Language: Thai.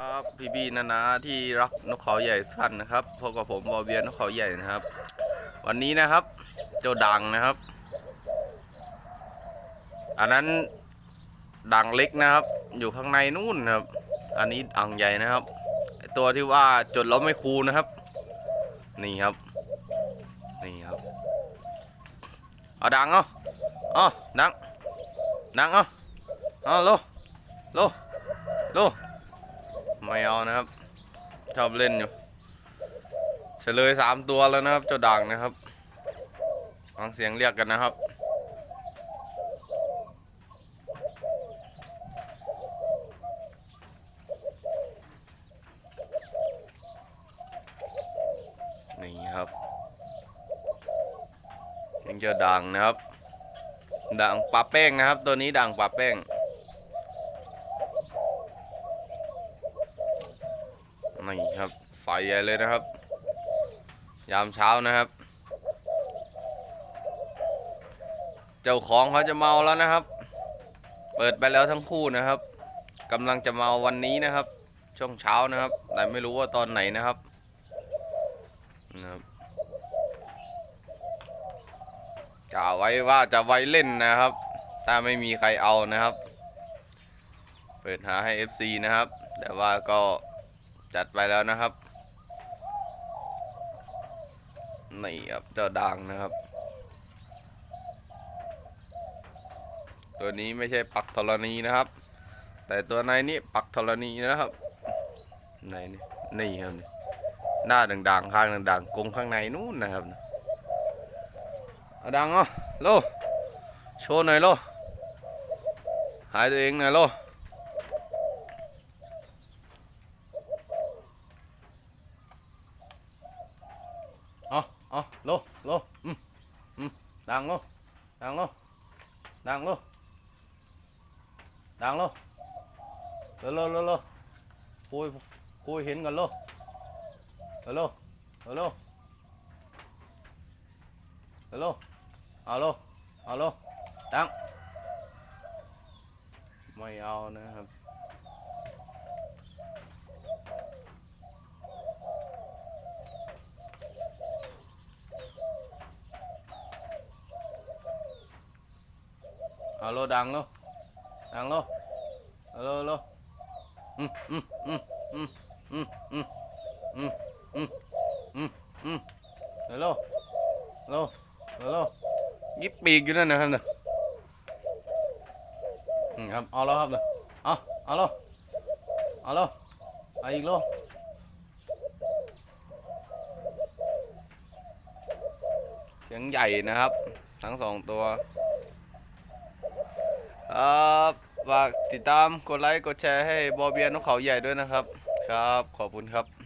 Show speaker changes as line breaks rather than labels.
ครับพี่บีนานาที่รักนกเขาใหญ่ทุกท่านนะครับพบกับผมบอเบียนนกเขาใหญ่นะครับ วันนี้นะครับ เจ้าดังนะครับ อันนั้นดังเล็กนะครับ อยู่ข้างในนู่นครับ อันนี้ดังใหญ่นะครับตัวที่ว่าจดล้วไม่คูนะครับ นี่ครับ นี่ครับเอาดังเอาเอาดังดังเอาเอาโลโลโล ไม่เอานะครับ ชอบเล่นอยู่เฉลยสามตัวแล้วนะครับ เจ้าด่างนะครับฟังเสียงเรียกกันนะครับนี่ครับยังเจอด่างนะครับด่างปลาแป้งนะครับ ตัวนี้ด่างปลาแป้ง นี่ครับไฟใหญ่เลยนะครับ ยามเช้านะครับ เจ้าของเขาจะเมาแล้วนะครับ เปิดไปแล้วทั้งคู่นะครับกำลังจะเมาวันนี้นะครับ ช่วงเช้านะครับ แต่ไม่รู้ว่าตอนไหนนะครับนะครับกะไว้ว่าจะไว้เล่นนะครับ ถ้าไม่มีใครเอานะครับ เปิดหาให้ FC นะครับ แต่ว่าก็ จัดไปแล้วนะครับนี่ครับเจ้าด่างนะครับ ตัวนี้ไม่ใช่ปักธรณีนะครับ แต่ตัวในนี้ปักธรณีนะครับไหนนี่นี่ครับหน้าด่างๆข้างด่างๆกงข้างในนู่นนะครับเอาดังเอะโลโชว์หน่อยโลหายตัวเองหน่อยโล เอาเอาโลโลอืมอืมดังโลดังโลดังโลดังโลโลโลโลโลคุยคุยเห็นกันโลโลโลโลโลลโลเอาโลเอาโลดังไม่เอานะครับ เอาโลดังโลดังโลเอาโลโลอืมอืมอืมอืมอืมอืมอืมอืมอืมอืมเอาโลโลเอาโลยิบปีกอยู่นั่นนะครับเนี่ยอืมครับเอาแล้วครับเนี่ยเอาเอาโลเอาโลเอาอีกโลเสียงใหญ่นะครับ ทั้งสองตัว ครับฝากติดตามกดไลค์กดแชร์ให้บอเบียนนกเขาใหญ่ด้วยนะครับ ครับ ขอบคุณครับ